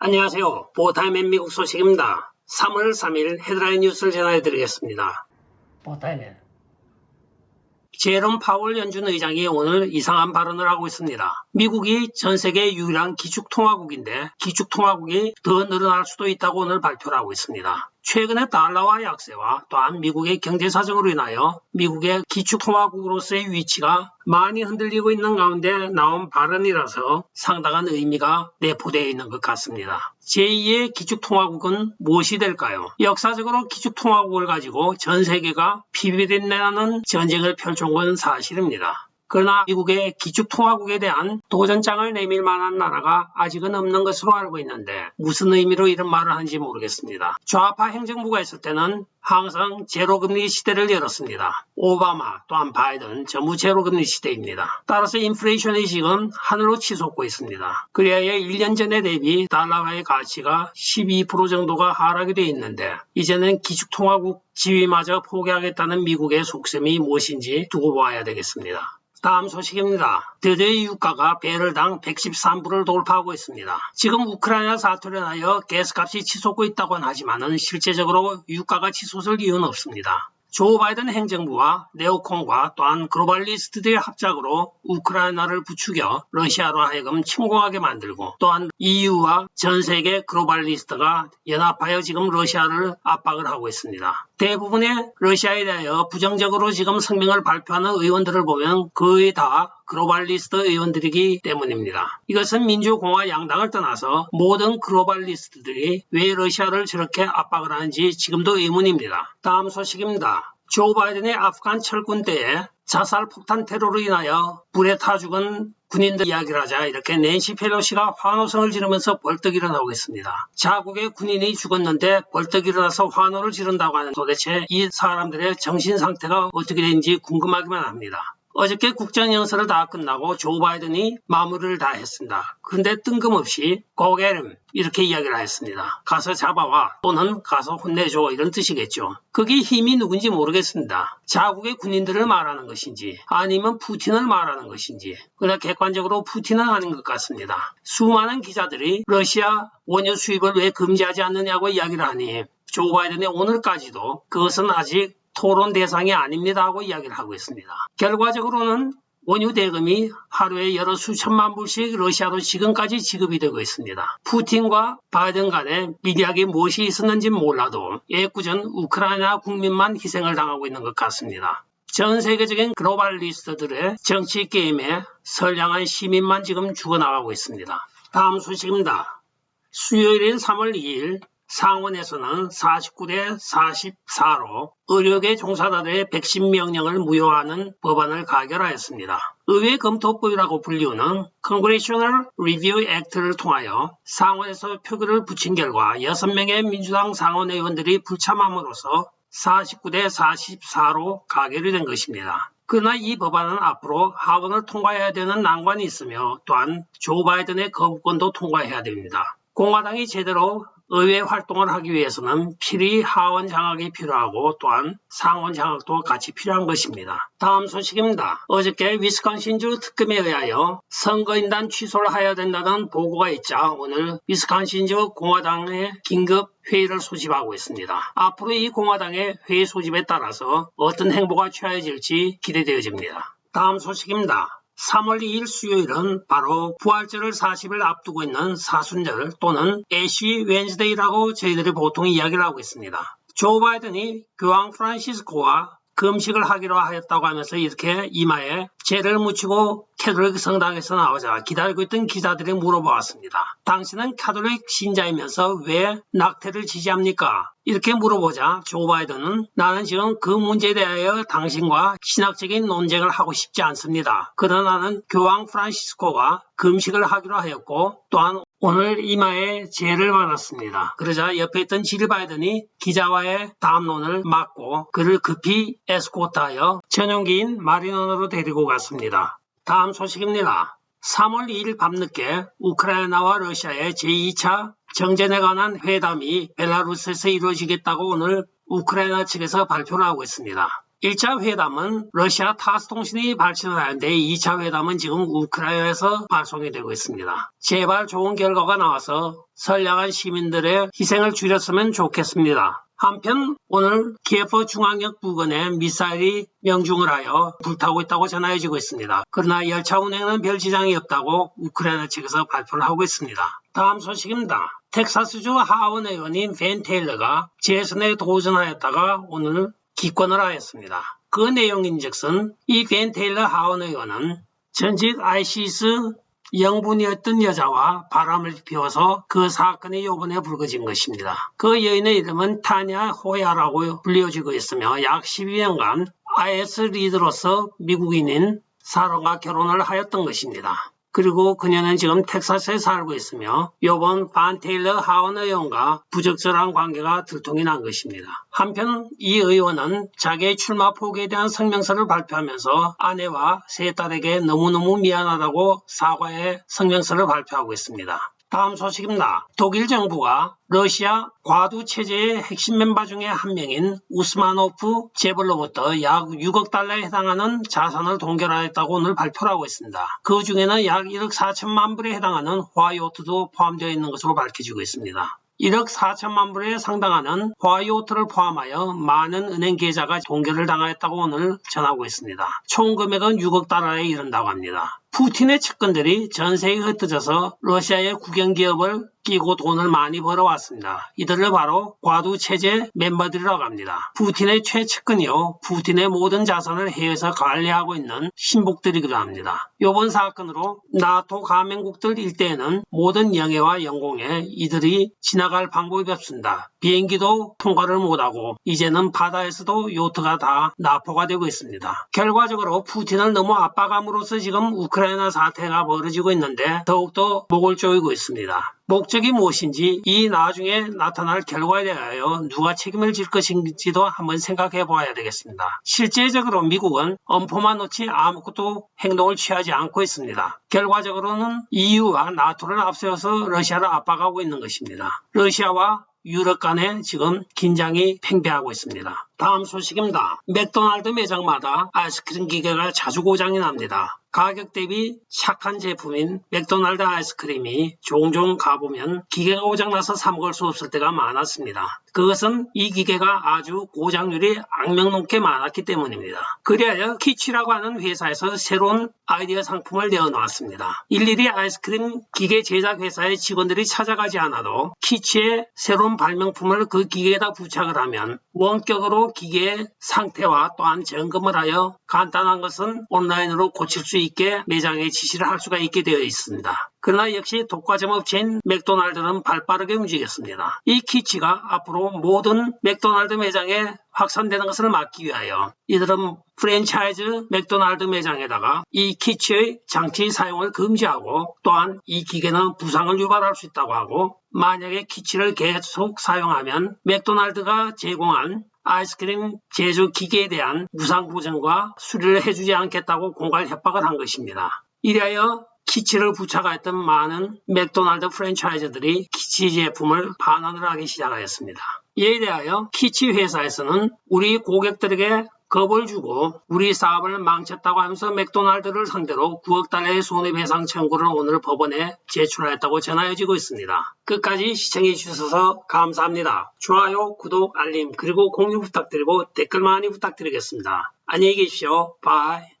안녕하세요. 보타임의 미국 소식입니다. 3월 3일 헤드라인 뉴스를 전해드리겠습니다. 보타이맨. 제롬 파월 연준 의장이 오늘 이상한 발언을 하고 있습니다. 미국이 전 세계 유일한 기축통화국인데 기축통화국이 더 늘어날 수도 있다고 오늘 발표를 하고 있습니다. 최근의 달러와 약세와 또한 미국의 경제 사정으로 인하여 미국의 기축통화국으로서의 위치가 많이 흔들리고 있는 가운데 나온 발언이라서 상당한 의미가 내포되어 있는 것 같습니다. 제2의 기축통화국은 무엇이 될까요? 역사적으로 기축통화국을 가지고 전 세계가 피비린내나는 전쟁을 펼쳐온 건 사실입니다. 그러나 미국의 기축통화국에 대한 도전장을 내밀 만한 나라가 아직은 없는 것으로 알고 있는데 무슨 의미로 이런 말을 하는지 모르겠습니다. 좌파 행정부가 있을 때는 항상 제로금리 시대를 열었습니다. 오바마 또한 바이든 전부 제로금리 시대입니다. 따라서 인플레이션이 지금 하늘로 치솟고 있습니다. 그래야 1년 전에 대비 달러화의 가치가 12% 정도가 하락이 되어 있는데 이제는 기축통화국 지위마저 포기하겠다는 미국의 속셈이 무엇인지 두고 봐야 되겠습니다. 다음 소식입니다. 드디어 유가가 배럴당 113불을 돌파하고 있습니다. 지금 우크라이나 사태로 인하여 가스값이 치솟고 있다고는 하지만 실제적으로 유가가 치솟을 이유는 없습니다. 조 바이든 행정부와 네오콘과 또한 글로벌리스트들의 합작으로 우크라이나를 부추겨 러시아로 하여금 침공하게 만들고 또한 EU와 전 세계 글로벌리스트가 연합하여 지금 러시아를 압박을 하고 있습니다. 대부분의 러시아에 대하여 부정적으로 지금 성명을 발표하는 의원들을 보면 거의 다 글로벌리스트 의원들이기 때문입니다. 이것은 민주공화 양당을 떠나서 모든 글로벌리스트들이 왜 러시아를 저렇게 압박을 하는지 지금도 의문입니다. 다음 소식입니다. 조 바이든의 아프간 철군 때에 자살 폭탄 테러로 인하여 불에 타 죽은 군인들 이야기를 하자 이렇게 낸시 펠로시가 환호성을 지르면서 벌떡 일어나고 있습니다. 자국의 군인이 죽었는데 벌떡 일어나서 환호를 지른다고 하는 도대체 이 사람들의 정신 상태가 어떻게 되는지 궁금하기만 합니다. 어저께 국정연설을 다 끝나고 조 바이든이 마무리를 다 했습니다. 근데 뜬금없이 고개름 이렇게 이야기를 했습니다. 가서 잡아와 또는 가서 혼내줘 이런 뜻이겠죠. 그게 힘이 누군지 모르겠습니다. 자국의 군인들을 말하는 것인지 아니면 푸틴을 말하는 것인지 그러나 객관적으로 푸틴은 아닌 것 같습니다. 수많은 기자들이 러시아 원유 수입을 왜 금지하지 않느냐고 이야기를 하니 조 바이든의 오늘까지도 그것은 아직 토론 대상이 아닙니다 하고 이야기를 하고 있습니다. 결과적으로는 원유 대금이 하루에 여러 수천만 불씩 러시아로 지금까지 지급이 되고 있습니다. 푸틴과 바이든 간에 미디어에 무엇이 있었는지 몰라도 예구전 우크라이나 국민만 희생을 당하고 있는 것 같습니다. 전 세계적인 글로벌리스트들의 정치 게임에 선량한 시민만 지금 죽어나가고 있습니다. 다음 소식입니다. 수요일인 3월 2일 상원에서는 49대 44로 의료계 종사자들의 백신 명령을 무효하는 법안을 가결하였습니다. 의회 검토법이라고 불리우는 Congressional Review Act를 통하여 상원에서 표결을 붙인 결과 6명의 민주당 상원 의원들이 불참함으로써 49대 44로 가결이 된 것입니다. 그러나 이 법안은 앞으로 하원을 통과해야 되는 난관이 있으며 또한 조 바이든의 거부권도 통과해야 됩니다. 공화당이 제대로 의회 활동을 하기 위해서는 필히 하원 장악이 필요하고 또한 상원 장악도 같이 필요한 것입니다. 다음 소식입니다. 어저께 위스콘신주 특검에 의하여 선거인단 취소를 해야 된다는 보고가 있자 오늘 위스콘신주 공화당의 긴급 회의를 소집하고 있습니다. 앞으로 이 공화당의 회의 소집에 따라서 어떤 행보가 취해질지 기대되어집니다. 다음 소식입니다. 3월 2일 수요일은 바로 부활절을 40일 앞두고 있는 사순절 또는 애쉬 웬즈데이라고 저희들이 보통 이야기를 하고 있습니다. 조 바이든이 교황 프란시스코와 금식을 하기로 하였다고 하면서 이렇게 이마에 죄를 묻히고 캐톨릭 성당에서 나오자 기다리고 있던 기자들이 물어보았습니다. 당신은 캐톨릭 신자이면서 왜 낙태를 지지합니까? 이렇게 물어보자 조 바이든은 나는 지금 그 문제에 대하여 당신과 신학적인 논쟁을 하고 싶지 않습니다. 그러나 나는 교황 프란시스코가 금식을 하기로 하였고 또한 오늘 이마에 죄를 받았습니다. 그러자 옆에 있던 질 바이든이 기자와의 담론을 막고 그를 급히 에스코트하여 전용기인 마리논으로 데리고 갔습니다. 다음 소식입니다. 3월 2일 밤늦게 우크라이나와 러시아의 제2차 정전에 관한 회담이 벨라루스에서 이루어지겠다고 오늘 우크라이나 측에서 발표를 하고 있습니다. 1차 회담은 러시아 타스 통신이 발신을 하는데 2차 회담은 지금 우크라이나에서 발송이 되고 있습니다. 제발 좋은 결과가 나와서 선량한 시민들의 희생을 줄였으면 좋겠습니다. 한편 오늘 키예프 중앙역 부근에 미사일이 명중을 하여 불타고 있다고 전해지고 있습니다. 그러나 열차 운행은 별 지장이 없다고 우크라이나 측에서 발표를 하고 있습니다. 다음 소식입니다. 텍사스주 하원 의원인 벤 테일러가 재선에 도전하였다가 오늘 기권을 하였습니다. 그 내용인즉슨 이 벤 테일러 하원 의원은 전직 ICS 영분이었던 여자와 바람을 피워서 그 사건이 요번에 불거진 것입니다. 그 여인의 이름은 타냐 호야라고 불려지고 있으며 약 12년간 IS 리더로서 미국인인 사람과 결혼을 하였던 것입니다. 그리고 그녀는 지금 텍사스에 살고 있으며 요번 반 테일러 하원 의원과 부적절한 관계가 들통이 난 것입니다. 한편 이 의원은 자기의 출마 포기에 대한 성명서를 발표하면서 아내와 세 딸에게 너무너무 미안하다고 사과의 성명서를 발표하고 있습니다. 다음 소식입니다. 독일 정부가 러시아 과두 체제의 핵심 멤버 중에 한 명인 우스마노프 재벌로부터 약 6억 달러에 해당하는 자산을 동결하였다고 오늘 발표를 하고 있습니다. 그 중에는 약 1억 4천만 불에 해당하는 화이오트도 포함되어 있는 것으로 밝혀지고 있습니다. 1억 4천만 불에 상당하는 화이오트를 포함하여 많은 은행 계좌가 동결을 당하였다고 오늘 전하고 있습니다. 총 금액은 6억 달러에 이른다고 합니다. 푸틴의 측근들이 전 세계에 흩어져서 러시아의 국영기업을 끼고 돈을 많이 벌어왔습니다. 이들을 바로 과두 체제 멤버들이라고 합니다. 푸틴의 최측근이요. 푸틴의 모든 자산을 해외에서 관리하고 있는 신복들이기도 합니다. 이번 사건으로 나토 가맹국들 일대에는 모든 영해와 영공에 이들이 지나갈 방법이 없습니다. 비행기도 통과를 못하고 이제는 바다에서도 요트가 다 나포가 되고 있습니다. 결과적으로 푸틴을 너무 압박함으로써 지금 우크라이나 사태가 벌어지고 있는데 더욱더 목을 조이고 있습니다. 목적이 무엇인지 이 나중에 나타날 결과에 대하여 누가 책임을 질 것인지도 한번 생각해 보아야 되겠습니다. 실제적으로 미국은 엄포만 놓지 아무것도 행동을 취하지 않고 있습니다. 결과적으로는 EU와 나토를 앞세워서 러시아를 압박하고 있는 것입니다. 러시아와 유럽 간에 지금 긴장이 팽배하고 있습니다. 다음 소식입니다. 맥도날드 매장마다 아이스크림 기계가 자주 고장이 납니다. 가격 대비 착한 제품인 맥도날드 아이스크림이 종종 가보면 기계가 고장나서 사 먹을 수 없을 때가 많았습니다. 그것은 이 기계가 아주 고장률이 악명높게 많았기 때문입니다. 그리하여 키치라고 하는 회사에서 새로운 아이디어 상품을 내어놓았습니다. 일일이 아이스크림 기계 제작 회사의 직원들이 찾아가지 않아도 키치의 새로운 발명품을 그 기계에다 부착을 하면 원격으로 기계의 상태와 또한 점검을 하여 간단한 것은 온라인으로 고칠 수 있게 매장에 지시를 할 수가 있게 되어 있습니다. 그러나 역시 독과점 업체인 맥도날드는 발빠르게 움직였습니다. 이 키치가 앞으로 모든 맥도날드 매장에 확산되는 것을 막기 위하여 이들은 프랜차이즈 맥도날드 매장에다가 이 키치의 장치 사용을 금지하고 또한 이 기계는 부상을 유발할 수 있다고 하고 만약에 키치를 계속 사용하면 맥도날드가 제공한 아이스크림 제조 기계에 대한 무상 보증과 수리를 해주지 않겠다고 공갈 협박을 한 것입니다. 이래하여 키치를 부착하였던 많은 맥도날드 프랜차이즈들이 키치 제품을 반환을 하기 시작하였습니다. 이에 대하여 키치 회사에서는 우리 고객들에게 겁을 주고 우리 사업을 망쳤다고 하면서 맥도날드를 상대로 9억 달러의 손해배상 청구를 오늘 법원에 제출하였다고 전하여지고 있습니다. 끝까지 시청해 주셔서 감사합니다. 좋아요, 구독, 알림 그리고 공유 부탁드리고 댓글 많이 부탁드리겠습니다. 안녕히 계십시오. 바이.